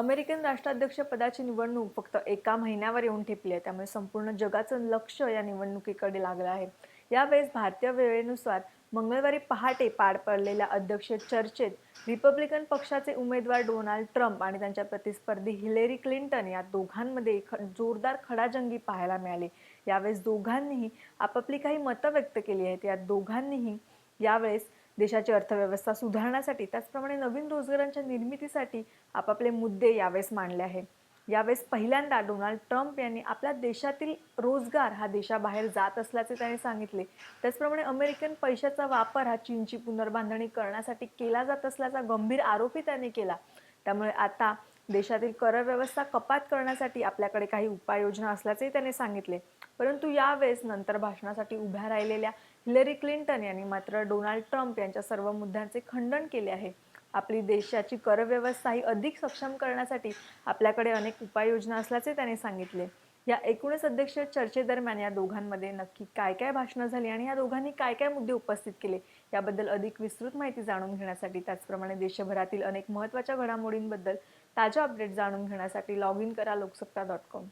American राष्ट्राध्यक्ष पदाची निवडणूक फक्त एका महिन्यावर येऊन ठेपली आहे. त्यामुळे संपूर्ण जगाचं लक्ष या निवडणुकीकडे लागलं आहे. यावेळेस भारतीय वेळेनुसार मंगळवारी पहाटे पार पडलेल्या अध्यक्ष चर्चेत रिपब्लिकन पक्षाचे उमेदवार डोनाल्ड ट्रम्प आणि त्यांच्या प्रतिस्पर्धी हिलेरी क्लिंटन या दोघांमध्ये ख जोरदार खडाजंगी पाहायला मिळाली. यावेळेस दोघांनीही आपापली काही मतं व्यक्त केली आहेत. या दोघांनीही यावेळेस देशाची अर्थव्यवस्था सुधारण्यासाठी त्याचप्रमाणे नवीन रोजगारांच्या निर्मितीसाठी आपापले मुद्दे यावेळेस मांडले आहेत यावेळेस पहिल्यांदा डोनाल्ड ट्रम्प यांनी आपल्या देशातील रोजगार हा देशाबाहेर जात असल्याचे त्यांनी सांगितले. त्याचप्रमाणे अमेरिकन पैशाचा वापर हा चीनची पुनर्बांधणी करण्यासाठी केला जात असल्याचा गंभीर आरोपही त्यांनी केला. त्यामुळे आता देशातील कर व्यवस्था कपात करण्यासाठी आपल्याकडे काही उपाययोजना असल्याचेही त्यांनी सांगितले. परंतु यावेळेस नंतर भाषणासाठी उभ्या राहिलेल्या हिलरी क्लिंटन यांनी मात्र डोनाल्ड ट्रम्प यांच्या सर्व मुद्द्यांचे खंडन केले आहे. आपली देशाची करव्यवस्था ही अधिक सक्षम करण्यासाठी आपल्याकडे अनेक उपाययोजना असल्याचे त्यांनी सांगितले. या एकूणच अध्यक्ष चर्चेदरम्यान या दोघांमध्ये नक्की काय काय भाषणं झाली आणि या दोघांनी काय काय मुद्दे उपस्थित केले याबद्दल अधिक विस्तृत माहिती जाणून घेण्यासाठी त्याचप्रमाणे देशभरातील अनेक महत्त्वाच्या घडामोडींबद्दल ताज्या अपडेट जाणून घेण्यासाठी लॉग इन करा लोकसत्ता डॉट कॉम